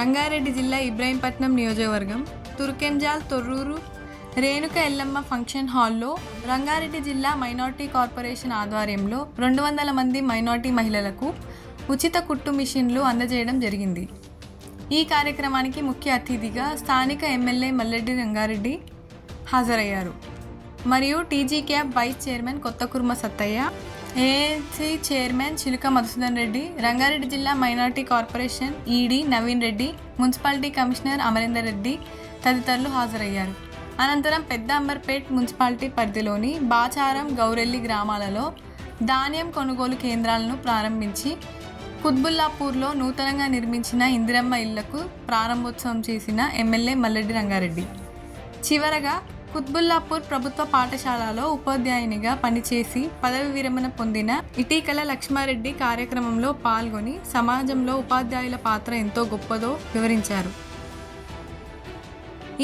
రంగారెడ్డి జిల్లా ఇబ్రాహీంపట్నం నియోజకవర్గం తుర్కెంజాల్ తొర్రూరు రేణుక ఎల్లమ్మ ఫంక్షన్ హాల్లో రంగారెడ్డి జిల్లా మైనార్టీ కార్పొరేషన్ ఆధ్వర్యంలో రెండు వందల మంది మైనార్టీ మహిళలకు ఉచిత కుట్టు మిషన్లు అందజేయడం జరిగింది. ఈ కార్యక్రమానికి ముఖ్య అతిథిగా స్థానిక ఎమ్మెల్యే మల్లెడ్డి రంగారెడ్డి హాజరయ్యారు. మరియు టీజీ క్యాబ్ వైస్ చైర్మన్ కొత్త కుర్మ సత్తయ్య ఏఎన్సీ చైర్మన్ చిలుక మధుసూదన్ రెడ్డి రంగారెడ్డి జిల్లా minority corporation ED Naveen Reddy municipality commissioner Amarender Reddy తదితరులు హాజరయ్యారు. అనంతరం పెద్ద అంబర్పేట్ మున్సిపాలిటీ పరిధిలోని బాచారం గౌరెల్లి గ్రామాలలో ధాన్యం కొనుగోలు కేంద్రాలను ప్రారంభించి కుత్బుల్లాపూర్లో నూతనంగా నిర్మించిన ఇందిరమ్మ ఇళ్ళకు ప్రారంభోత్సవం చేసిన ఎమ్మెల్యే మల్లెడ్డి రంగారెడ్డి. చివరగా కుత్బుల్లాపూర్ ప్రభుత్వ పాఠశాలలో ఉపాధ్యాయునిగా పనిచేసి పదవి విరమణ పొందిన ఇటీకల లక్ష్మారెడ్డి కార్యక్రమంలో పాల్గొని సమాజంలో ఉపాధ్యాయుల పాత్ర ఎంతో గొప్పదో వివరించారు.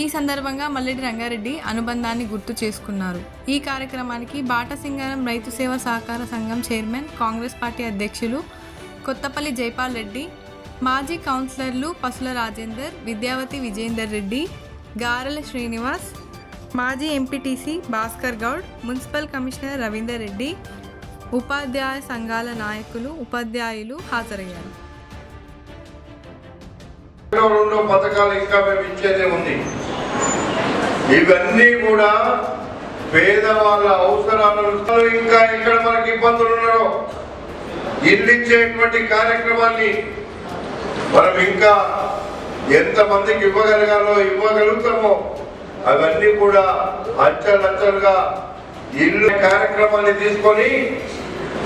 ఈ సందర్భంగా మల్లెడి రంగారెడ్డి అనుబంధాన్ని గుర్తు చేసుకున్నారు. ఈ కార్యక్రమానికి బాటసింగారం రైతు సేవ సహకార సంఘం చైర్మన్ కాంగ్రెస్ పార్టీ అధ్యక్షులు కొత్తపల్లి జైపాల్ రెడ్డి మాజీ కౌన్సిలర్లు పసుల రాజేందర్ విద్యావతి విజేందర్ రెడ్డి గారెల శ్రీనివాస్ మాజీ MPTC Bhaskar Goud municipal commissioner Ravinder Reddy ఉపాధ్యాయ సంఘాల నాయకులు ఉపాధ్యాయులు హాజరయ్యారు. రెండో రెండో పథకాలు ఇంకా మేము ఇచ్చేదే ఉంది. ఇవన్నీ కూడా పేదవాళ్ళ అవసరాలను ఇంకా ఎక్కడ మనకి ఇబ్బందులు ఉన్నారో ఇల్లు ఇచ్చేటువంటి కార్యక్రమాన్ని మనం ఇంకా ఎంత మందికి ఇవ్వగలగాలో ఇవ్వగలుగుతామో అవన్నీ కూడా అంచెలంచెలుగా ఇల్లు కార్యక్రమాన్ని తీసుకొని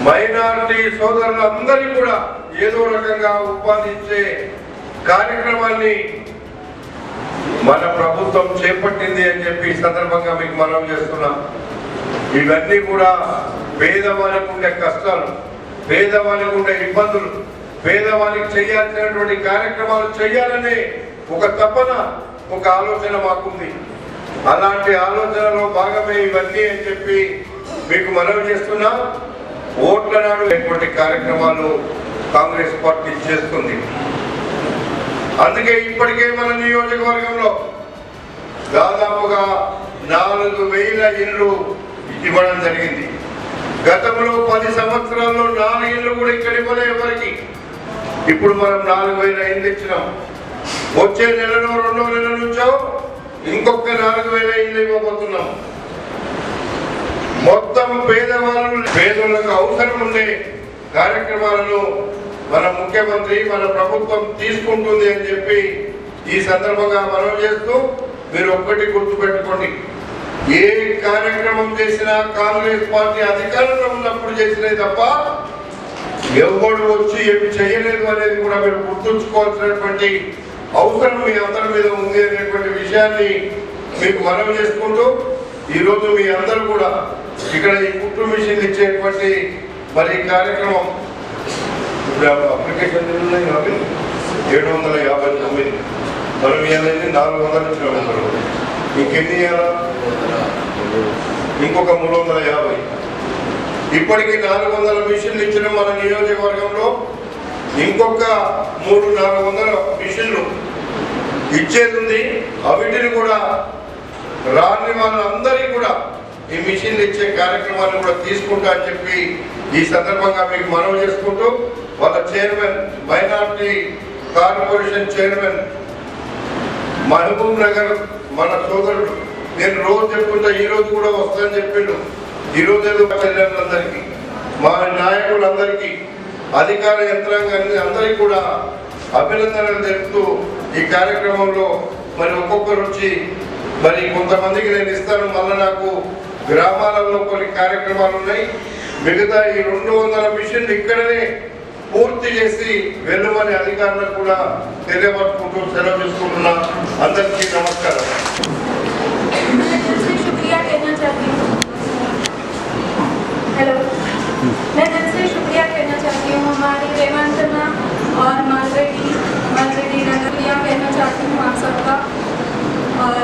మైనారిటీ సోదరులందరికీ కూడా ఏదో రకంగా ఉపాధి ఇచ్చే కార్యక్రమాన్ని మన ప్రభుత్వం చేపట్టింది అని చెప్పి సందర్భంగా మీకు మనం చేస్తున్నాం. ఇవన్నీ కూడా పేదవాళ్ళకు ఉండే కష్టాలు పేదవాళ్ళకు ఉండే ఇబ్బందులు పేదవాళ్ళకి చేయాల్సినటువంటి కార్యక్రమాలు చేయాలనే ఒక తపన ఒక ఆలోచన మాకుంది. అలాంటి ఆలోచనలో భాగమే ఇవన్నీ అని చెప్పి మీకు మనవి చేస్తున్నా. ఓట్ల నాడు ఇటువంటి కార్యక్రమాలు కాంగ్రెస్ పార్టీ చేస్తుంది. అందుకే ఇప్పటికే మన నియోజకవర్గంలో దాదాపుగా నాలుగు వేల ఇళ్ళు ఇవ్వడం జరిగింది. గతంలో పది సంవత్సరాల్లో నాలుగు ఇళ్ళు కూడా ఇక్కడ ఇవ్వలే ఎవరికి? ఇప్పుడు మనం నాలుగు వేల ఇళ్ళు ఇచ్చినాం. వచ్చే నెలలో రెండో నెల నుంచో ఇంకొక నాలుగు వేల ఇళ్ళు ఇవ్వబోతున్నాం. మొత్తం పేదవాళ్ళు పేదలకు అవసరం ఉండే కార్యక్రమాలను మన ముఖ్యమంత్రి మన ప్రభుత్వం తీసుకుంటుంది అని చెప్పి ఈ సందర్భంగా మనం చేస్తూ మీరు ఒక్కటి గుర్తుపెట్టుకోండి. ఏ కార్యక్రమం చేసినా కాంగ్రెస్ పార్టీ అధికారంలో ఉన్నప్పుడు చేసినవి తప్ప ఎవడు వచ్చి ఏమి చేయలేదు అనేది కూడా మీరు గుర్తుంచుకోవాల్సినటువంటి అవసరం మీ అందరి మీద ఉంది అనేటువంటి విషయాన్ని మీకు మనవి చేసుకుంటూ ఈరోజు మీ అందరూ కూడా ఇక్కడ ఈ కుట్టు మిషన్ ఇచ్చేటువంటి మరి ఈ కార్యక్రమం ఇప్పుడు అప్లికేషన్ ఉన్నాయి అవి? ఏడు వందల యాభై తొమ్మిది. మనం ఇవ్వాలంటే నాలుగు వందల ఇచ్చిన వందలు ఇంకెన్ని ఇవ్వాలా ఇంకొక మూడు వందల యాభై. ఇప్పటికి నాలుగు వందల మిషన్లు ఇచ్చిన మన నియోజకవర్గంలో ఇంకొక మూడు నాలుగు వందల మిషన్లు ఇచ్చేది ఉంది అవిటిని కూడా రాని వాళ్ళందరికీ కూడా ఈ మిషన్లు ఇచ్చే కార్యక్రమాన్ని కూడా తీసుకుంటా అని చెప్పి ఈ సందర్భంగా మీకు మనవి చేసుకుంటూ వాళ్ళ chairman minority corporation chairman Mahbubnagar మన సోదరుడు. నేను రోజు చెప్పుకుంటా ఈ రోజు కూడా వస్తానని చెప్పిండు. ఈ రోజు ఏదో చెల్లెళ్ళందరికీ మా నాయకులందరికీ అధికార యంత్రాంగాన్ని అందరికీ కూడా అభినందనలు తెలుపుతూ ఈ కార్యక్రమంలో మరి ఒక్కొక్కరు వచ్చి మరి కొంతమందికి నేను ఇస్తాను మళ్ళీ నాకు గ్రామాలలో కొన్ని కార్యక్రమాలు ఉన్నాయి. మిగతా ఈ రెండు వందల మిషన్లు ఇక్కడనే పూర్తి చేసి వెళ్ళమని అధికారులకు కూడా తెలియపరుచుకుంటూ సెలవు తీసుకుంటున్నా. అందరికీ నమస్కారం. आप सबका और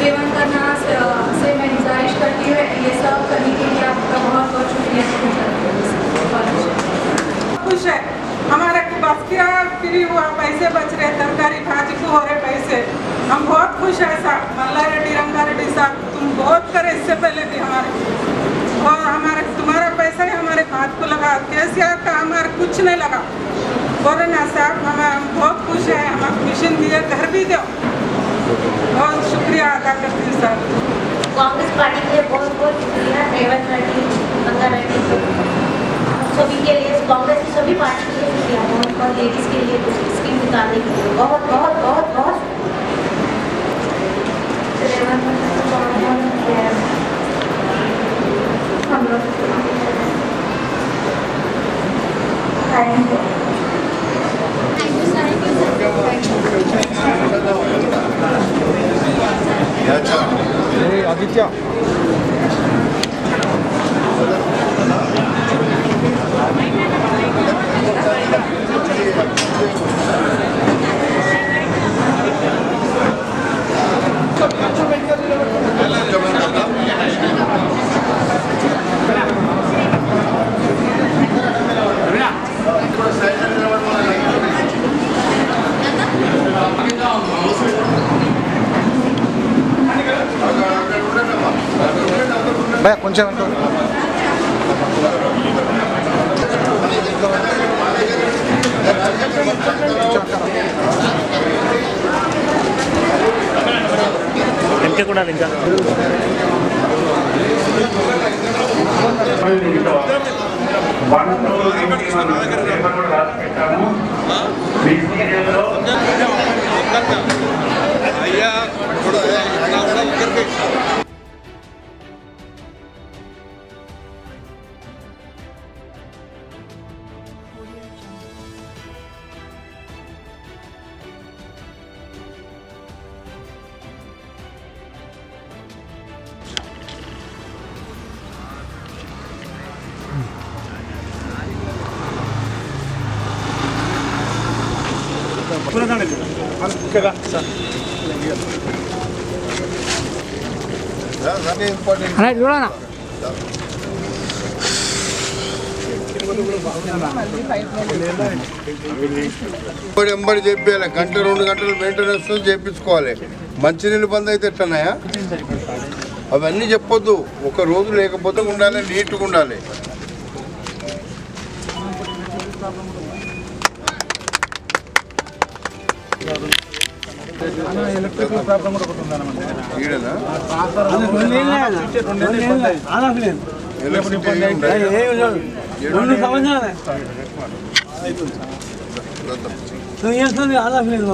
रेवंत करना से, से मैं गुजारिश करती हूँ ये सब करने के लिए आपका बहुत बहुत शुक्रिया। खुश है। हमारा बस किराया फ्री हुआ पैसे बच रहे तरकारी भाजी को हो रहे पैसे। हम बहुत खुश है साहब। मल्ला रेड्डी रंगा रेड्डी साहब तुम बहुत करे इससे पहले भी हमारे और हमारे तुम्हारा पैसा ही हमारे हाथ को लगा। कैसे का हमारा कुछ नहीं लगा। बोले ना साहब, हम बहुत खुश हैं, हमें मिशन दिया घर भी दो बहुत शुक्रिया अदा करती हूँ सर कांग्रेस पार्टी के लिए बहुत बहुत शुक्रिया रेवंत रेड्डी गंगा रेड्डी सभी के लिए, कांग्रेस की सभी पार्टी के लिए शुक्रिया, बहुत बहुत लेडीज़ के लिए स्कीम निकालने के लिए। बहुत बहुत భయ కొంచెం వెనక వెనక కూడా ఇంకా ఎంబడి ఎంబడి చెప్పాలి గంట రెండు గంటలు మెయింటెనెన్స్ చేయించుకోవాలి మంచినీళ్ళు బంద్ అయితే ఎట్లన్నాయా? అవన్నీ చెప్పొద్దు. ఒక రోజు లేకపోతే ఉండాలి నీట్గా ఉండాలి. ఎలక్ట్రికల్ ప్రాబ్లం కూడా ఒకటి ఉందన్నమాట. రెండు సంవత్సరాలే. నువ్వు చేస్తుంది ఆదాఫ్ లేదు.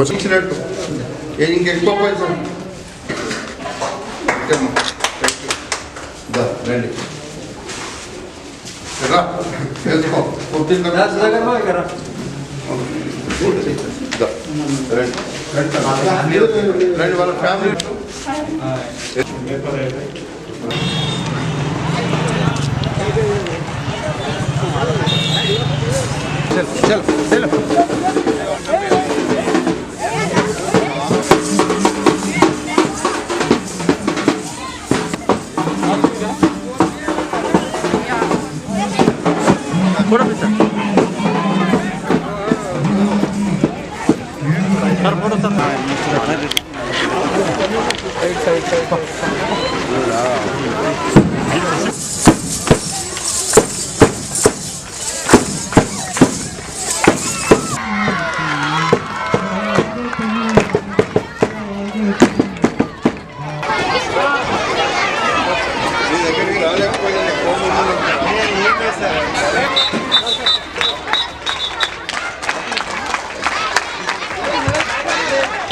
వచ్చినట్టు. ఇంకెక్కువ పైసలు ఇంకమ్మా. దా, రండి రా, వేసుకో. కొట్టిన తర్వాత- దా, రండి. రండి. రండి వాళ్ళ ఫ్యామిలీ చల్ చల్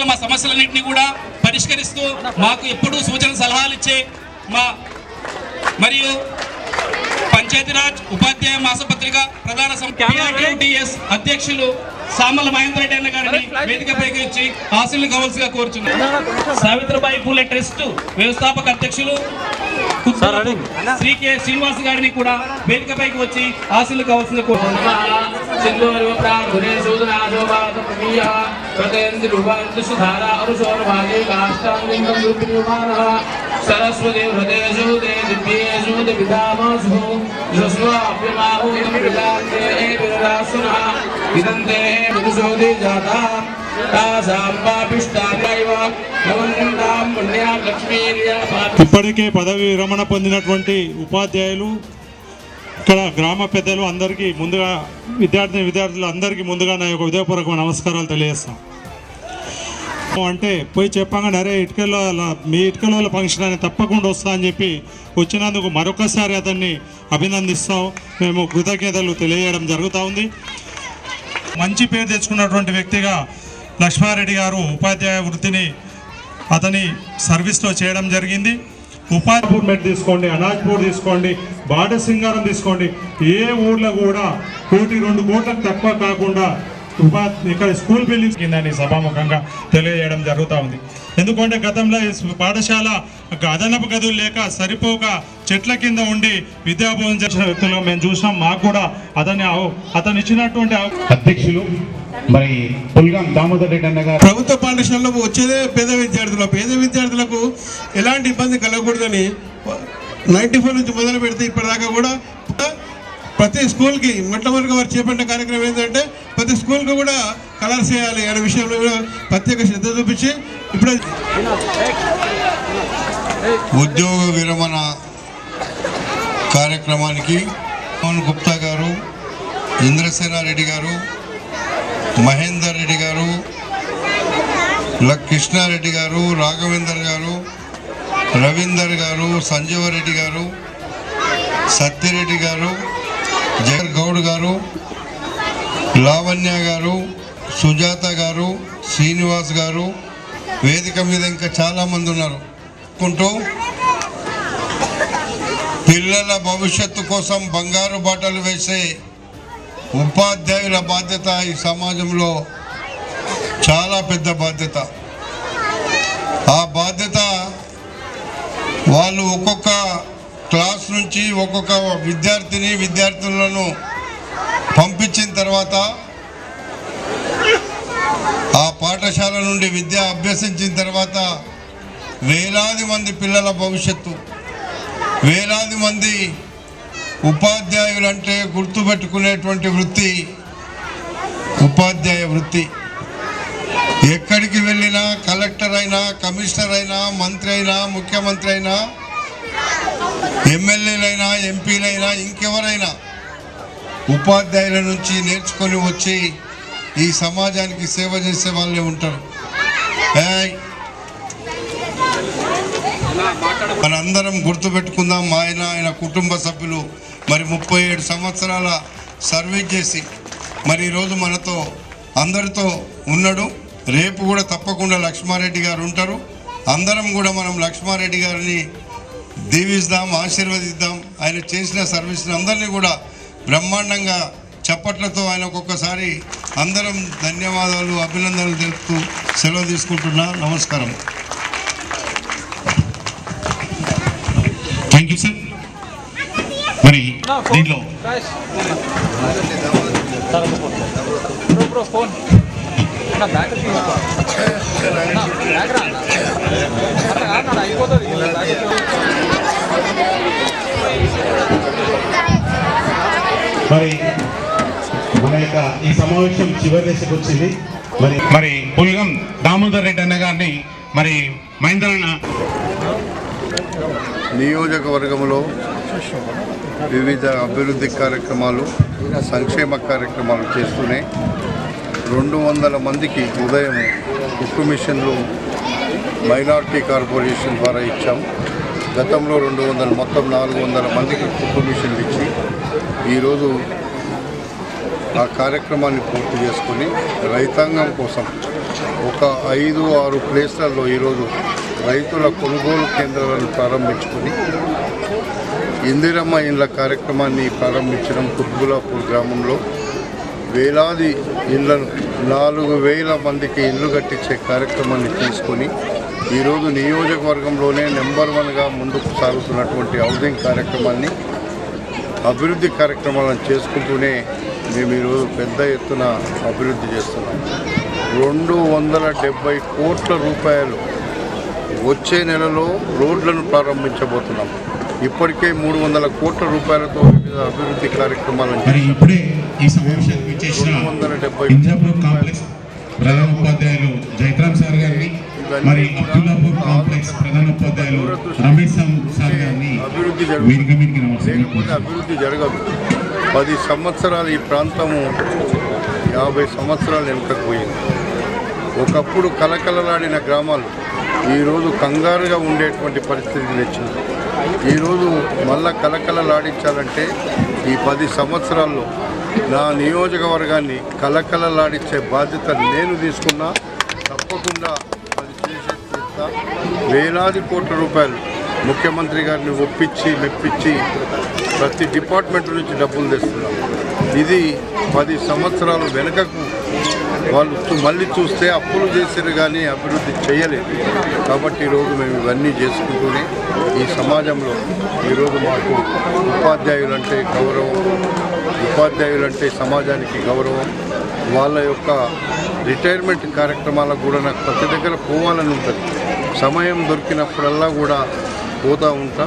మా సమస్యలన్నింటినీ కూడా పరిష్కరిస్తూ మాకు ఎప్పుడూ సూచన సలహాలు ఇచ్చే మా మరియు పంచాయతీరాజ్ ఉపాధ్యాయ మాసపత్రిక ప్రధాన టిఎస్ అధ్యక్షులు సామల మహేందర్ రెడ్డి అన్న గారిని వేదికపైకి ఇచ్చి ఆశీలు కావాల్సిగా కోరుచున్నాను సావిత్రిబాయి పూలే ట్రస్ట్ వ్యవస్థాపక అధ్యక్షులు శ్రీ కె శ్రీనివాస్ గారిని కూడా వేదికపైకి వచ్చి ఆశలు కావాల్సిన సరస్వతి హృదయసు దివ్యేషు దివిధామాసు జస్వాప్యమాహు ఇదంతే మృదుశోది జాతా ఇప్పటికే పదవి విరమణ పొందినటువంటి ఉపాధ్యాయులు ఇక్కడ గ్రామ పెద్దలు అందరికీ ముందుగా విద్యార్థిని విద్యార్థులు అందరికీ ముందుగా నా యొక్క హృదయపూర్వక నమస్కారాలు తెలియజేస్తాం. అంటే పోయి చెప్పాగా అరే ఇటుకల మీ ఇటుకలో ఫంక్షన్ అని తప్పకుండా వస్తా అని చెప్పి వచ్చినందుకు మరొకసారి అతన్ని అభినందిస్తాం. మేము కృతజ్ఞతలు తెలియజేయడం జరుగుతూ ఉంది. మంచి పేరు తెచ్చుకున్నటువంటి వ్యక్తిగా లక్ష్మారెడ్డి గారు ఉపాధ్యాయ వృత్తిని అతని సర్వీస్లో చేయడం జరిగింది. ఉపాధిపూర్ మెట్ తీసుకోండి అనాజ్పూర్ తీసుకోండి బాటసింగారం తీసుకోండి. ఏ ఊర్లో కూడా కోటి రెండు కోట్లకు తక్కువ కాకుండా ఉపా ఇక్కడ స్కూల్ బిల్డింగ్స్ కిందని సభాముఖంగా తెలియజేయడం జరుగుతూ ఉంది. ఎందుకంటే గతంలో ఈ పాఠశాల అదనపు గదులు లేక సరిపోక చెట్ల కింద ఉండి విద్యాభోజనం చేసిన వ్యక్తులుగా మేము చూసినాం. మాకు కూడా అతని అతను ఇచ్చినటువంటి అధ్యక్షులు మరి పుల్గం దామోదర్ రెడ్డి అన్న గారు. ప్రభుత్వ పాఠశాలలో వచ్చేదే పేద విద్యార్థులు. పేద విద్యార్థులకు ఎలాంటి ఇబ్బంది కలగకూడదని నైంటీ ఫోర్ నుంచి మొదలు పెడితే ఇప్పటిదాకా కూడా ప్రతి స్కూల్కి మొట్టమొదటిగా వారు చేపట్టిన కార్యక్రమం ఏంటంటే ప్రతి స్కూల్కి కూడా కలర్స్ చేయాలి అనే విషయంలో కూడా ప్రత్యేక శ్రద్ధ చూపించి ఇప్పుడు ఉద్యోగ విరమణ కార్యక్రమానికి మోహన్ గుప్తా గారు ఇంద్రసేనారెడ్డి గారు మహేందర్ రెడ్డి గారు ల- కృష్ణారెడ్డి గారు రాఘవేందర్ గారు రవీందర్ గారు సంజీవరెడ్డి గారు సత్యరెడ్డి గారు జగన్ గౌడ్ గారు లావణ్య గారు సుజాత గారు శ్రీనివాస్ గారు వేదిక మీద ఇంకా చాలామంది ఉన్నారు. కుంటూ పిల్లల భవిష్యత్తు కోసం బంగారు బాటలు వేసే ఉపాధ్యాయుల బాధ్యత ఈ సమాజంలో చాలా పెద్ద బాధ్యత. ఆ బాధ్యత వాళ్ళు ఒక్కొక్క క్లాస్ నుంచి ఒక్కొక్క విద్యార్థిని విద్యార్థులను పంపించిన తర్వాత ఆ పాఠశాల నుండి విద్య అభ్యసించిన తర్వాత వేలాది మంది పిల్లల భవిష్యత్తు వేలాది మంది ఉపాధ్యాయులంటే గుర్తుపెట్టుకునేటువంటి వృత్తి ఉపాధ్యాయ వృత్తి. ఎక్కడికి వెళ్ళినా కలెక్టర్ అయినా కమిషనర్ అయినా మంత్రి అయినా ముఖ్యమంత్రి అయినా ఎమ్మెల్యేలైనా ఎంపీలైనా ఇంకెవరైనా ఉపాధ్యాయుల నుంచి నేర్చుకొని వచ్చి ఈ సమాజానికి సేవ చేసే వాళ్ళే ఉంటారు. మనందరం గుర్తుపెట్టుకుందాం మా ఆయన ఆయన కుటుంబ సభ్యులు మరి ముప్పై ఏడు సంవత్సరాల సర్వీస్ చేసి మరి ఈరోజు మనతో అందరితో ఉన్నాడు. రేపు కూడా తప్పకుండా లక్ష్మారెడ్డి గారు ఉంటారు. అందరం కూడా మనం లక్ష్మారెడ్డి గారిని దీవిస్తాం ఆశీర్వదిద్దాం. ఆయన చేసిన సర్వీస్ని అందరినీ కూడా బ్రహ్మాండంగా చప్పట్లతో ఆయన ఒక్కొక్కసారి అందరం ధన్యవాదాలు అభినందనలు తెలుపుతూ సెలవు తీసుకుంటున్నా. నమస్కారం. థ్యాంక్ యూ సార్ మరి దీంట్లో మరి యొక్క ఈ సమావేశం చివరి దశకు వచ్చింది. మరి మరి పుల్గం దామోదర్ రెడ్డి అన్న గారిని మరి మహేంద్ర నియోజకవర్గంలో వివిధ అభివృద్ధి కార్యక్రమాలు సంక్షేమ కార్యక్రమాలు చేస్తూనే రెండు వందల మందికి ఉదయం కుట్టు మిషన్లు మైనార్టీ కార్పొరేషన్ ద్వారా ఇచ్చాం. గతంలో రెండు వందల మొత్తం నాలుగు వందల మందికి కుట్టు మిషన్లు ఇచ్చి ఈరోజు ఆ కార్యక్రమాన్ని పూర్తి చేసుకొని రైతాంగం కోసం ఒక ఐదు ఆరు ప్లేస్లలో ఈరోజు రైతుల కొనుగోలు కేంద్రాలను ప్రారంభించుకొని ఇందిరమ్మ ఇండ్ల కార్యక్రమాన్ని ప్రారంభించడం కుత్బులాపూర్ గ్రామంలో వేలాది ఇళ్ళను నాలుగు వేల మందికి ఇల్లు కట్టించే కార్యక్రమాన్ని తీసుకొని ఈరోజు నియోజకవర్గంలోనే నెంబర్ వన్గా ముందుకు సాగుతున్నటువంటి హౌసింగ్ కార్యక్రమాన్ని అభివృద్ధి కార్యక్రమాలను చేసుకుంటూనే మేము ఈరోజు పెద్ద ఎత్తున అభివృద్ధి చేస్తున్నాం. రెండు వందల డెబ్బై కోట్ల రూపాయలు వచ్చే నెలలో రోడ్లను ప్రారంభించబోతున్నాం. ఇప్పటికే మూడు వందల కోట్ల రూపాయలతో వివిధ అభివృద్ధి కార్యక్రమాలను మరి ఇప్పుడే ఈ సమావేశానికి ఇచ్చేసిన ఇంద్రాపూర్ కాంప్లెక్స్ ప్రధాన ఉపాధ్యాయులు జైత్రామ్ సార్ గారిని మరి అబ్దుల్లాపూర్ కాంప్లెక్స్ ప్రధాన ఉపాధ్యాయులు రమేష్ సార్ గారిని అభివృద్ధి లేకపోతే అభివృద్ధి జరగదు. పది సంవత్సరాలు ఈ ప్రాంతము యాభై సంవత్సరాలు వెనుకకు పోయింది ఒకప్పుడు కలకలలాడిన గ్రామాలు ఈరోజు కంగారుగా ఉండేటువంటి పరిస్థితి తెచ్చింది. ఈరోజు మళ్ళా కలకలలాడించాలంటే ఈ పది సంవత్సరాల్లో నా నియోజకవర్గాన్ని కలకలలాడించే బాధ్యత నేను తీసుకున్నా తప్పకుండా అది చేసే వేలాది కోట్ల రూపాయలు ముఖ్యమంత్రి గారిని ఒప్పించి మెప్పించి ప్రతి డిపార్ట్మెంట్ నుంచి డబ్బులు తెస్తున్నాం. ఇది పది సంవత్సరాలు వెనుకకు వాళ్ళు మళ్ళీ చూస్తే అప్పులు చేసారు కానీ అభివృద్ధి చేయలేదు. కాబట్టి ఈరోజు మేము ఇవన్నీ చేసుకుంటూనే ఈ సమాజంలో ఈరోజు మాకు ఉపాధ్యాయులంటే గౌరవం ఉపాధ్యాయులంటే సమాజానికి గౌరవం. వాళ్ళ యొక్క రిటైర్మెంట్ కార్యక్రమాలకు కూడా నాకు ప్రతి దగ్గర పోవాలని ఉంటుంది. సమయం దొరికినప్పుడల్లా కూడా పోతూ ఉంటా.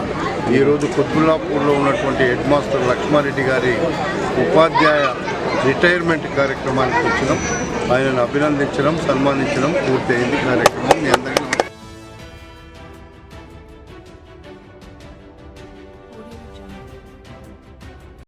ఈరోజు కొత్తుల్లాపూర్లో ఉన్నటువంటి హెడ్ మాస్టర్ లక్ష్మారెడ్డి గారి ఉపాధ్యాయ రిటైర్మెంట్ కార్యక్రమానికి వచ్చినాం. ఆయనను అభినందించడం సన్మానించడం పూర్తయింది. కార్యక్రమం మీ అందరికీ